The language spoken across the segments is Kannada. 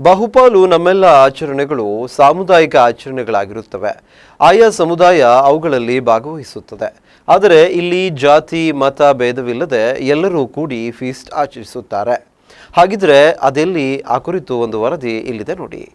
ಬಹುಪಾಲು ನಮ್ಮೆಲ್ಲ ಆಚರಣೆಗಳು ಸಾಮುದಾಯಿಕ ಆಚರಣೆಗಳಾಗಿರುತ್ತವೆ. ಆಯಾ ಸಮುದಾಯ ಅವುಗಳಲ್ಲಿ ಭಾಗವಹಿಸುತ್ತದೆ. ಆದರೆ ಇಲ್ಲಿ ಜಾತಿ, ಮತ ಭೇದವಿಲ್ಲದೆ ಎಲ್ಲರೂ ಕೂಡಿ ಫೀಸ್ಟ್ ಆಚರಿಸುತ್ತಾರೆ. ಹಾಗಿದ್ರೆ ಅದೆಲ್ಲಿ? ಆ ಕುರಿತು ಒಂದು ವರದಿ ಇಲ್ಲಿದೆ ನೋಡಿ.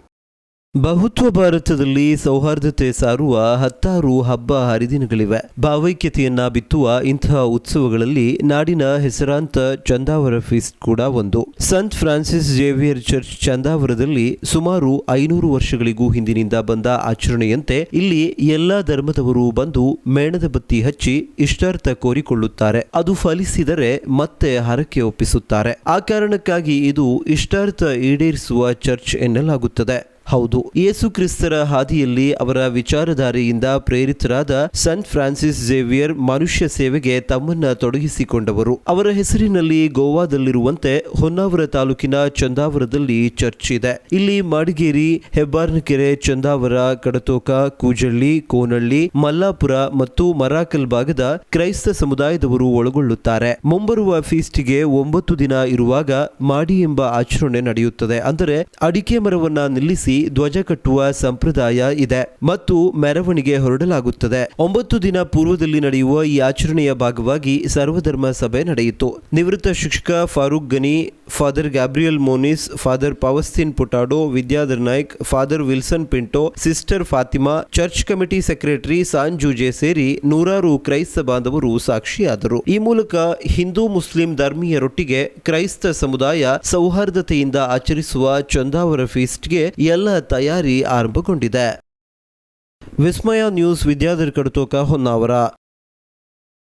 ಬಹುತ್ವ ಭಾರತದಲ್ಲಿ ಸೌಹಾರ್ದತೆ ಸಾರುವ ಹತ್ತಾರು ಹಬ್ಬ ಹರಿದಿನಗಳಿವೆ. ಭಾವೈಕ್ಯತೆಯನ್ನ ಬಿತ್ತುವ ಇಂತಹ ಉತ್ಸವಗಳಲ್ಲಿ ನಾಡಿನ ಹೆಸರಾಂತ ಚಂದಾವರ ಫೀಸ್ಟ್ ಕೂಡ ಒಂದು. ಸಂತ್ ಫ್ರಾನ್ಸಿಸ್ ಜೇವಿಯರ್ ಚರ್ಚ್ ಚಂದಾವರದಲ್ಲಿ ಸುಮಾರು ಐನೂರು ವರ್ಷಗಳಿಗೂ ಹಿಂದಿನಿಂದ ಬಂದ ಆಚರಣೆಯಂತೆ ಇಲ್ಲಿ ಎಲ್ಲಾ ಧರ್ಮದವರು ಬಂದು ಮೇಣದ ಬತ್ತಿ ಹಚ್ಚಿ ಇಷ್ಟಾರ್ಥ ಕೋರಿಕೊಳ್ಳುತ್ತಾರೆ. ಅದು ಫಲಿಸಿದರೆ ಮತ್ತೆ ಹರಕೆ ಒಪ್ಪಿಸುತ್ತಾರೆ. ಆ ಕಾರಣಕ್ಕಾಗಿ ಇದು ಇಷ್ಟಾರ್ಥ ಈಡೇರಿಸುವ ಚರ್ಚ್ ಎನ್ನಲಾಗುತ್ತದೆ. ಹೌದು. ಯೇಸು ಕ್ರಿಸ್ತರ ಹಾದಿಯಲ್ಲಿ ಅವರ ವಿಚಾರಧಾರೆಯಿಂದ ಪ್ರೇರಿತರಾದ ಸಂತ್ ಫ್ರಾನ್ಸಿಸ್ ಝೇವಿಯರ್ ಮನುಷ್ಯ ಸೇವೆಗೆ ತಮ್ಮನ್ನ ತೊಡಗಿಸಿಕೊಂಡವರು. ಅವರ ಹೆಸರಿನಲ್ಲಿ ಗೋವಾದಲ್ಲಿರುವಂತೆ ಹೊನ್ನಾವರ ತಾಲೂಕಿನ ಚಂದಾವರದಲ್ಲಿ ಚರ್ಚ್ ಇದೆ. ಇಲ್ಲಿ ಮಾಡಿಗೇರಿ, ಹೆಬ್ಬಾರ್ನಕೆರೆ, ಚಂದಾವರ, ಕಡತೋಕ, ಕೂಜಳ್ಳಿ, ಕೋನಳ್ಳಿ, ಮಲ್ಲಾಪುರ ಮತ್ತು ಮರಾಕಲ್ ಭಾಗದ ಕ್ರೈಸ್ತ ಸಮುದಾಯದವರು ಒಳಗೊಳ್ಳುತ್ತಾರೆ. ಮುಂಬರುವ ಫೀಸ್ಟ್ಗೆ ಒಂಬತ್ತು ದಿನ ಇರುವಾಗ ಮಾಡಿ ಎಂಬ ಆಚರಣೆ ನಡೆಯುತ್ತದೆ. ಅಂದರೆ ಅಡಿಕೆ ಮರವನ್ನ ನಿಲ್ಲಿಸಿ ಧ್ವಜ ಕಟ್ಟುವ ಸಂಪ್ರದಾಯ ಇದೆ ಮತ್ತು ಮೆರವಣಿಗೆ ಹೊರಡಲಾಗುತ್ತದೆ. ಒಂಬತ್ತು ದಿನ ಪೂರ್ವದಲ್ಲಿ ನಡೆಯುವ ಈ ಆಚರಣೆಯ ಭಾಗವಾಗಿ ಸರ್ವಧರ್ಮ ಸಭೆ ನಡೆಯಿತು. ನಿವೃತ್ತ ಶಿಕ್ಷಕ Farooq Gani father Gabriel Monis father ಪವಸ್ತಿನ್ Furtado Vidyadhar Naik father Wilson Pinto sister Fatima church committee secretary ಸಾನ್ ಜೂಜೆ ಸೇರಿ ನೂರಾರು ಕ್ರೈಸ್ತ ಬಾಂಧವರು ಸಾಕ್ಷಿಯಾದರು. ಈ ಮೂಲಕ ಹಿಂದೂ ಮುಸ್ಲಿಂ ಧರ್ಮೀಯರೊಟ್ಟಿಗೆ ಕ್ರೈಸ್ತ ಸಮುದಾಯ ಸೌಹಾರ್ದತೆಯಿಂದ ಆಚರಿಸುವ ಚಂದಾವರ ಫೀಸ್ಟ್ಗೆ ಎಲ್ಲ ತಯಾರಿ ಆರಂಭಗೊಂಡಿದೆ. ವಿಸ್ಮಯ ನ್ಯೂಸ್ ವಿದ್ಯಾಧರ್ ಕಡತೋಕ ಹೊನ್ನಾವರ.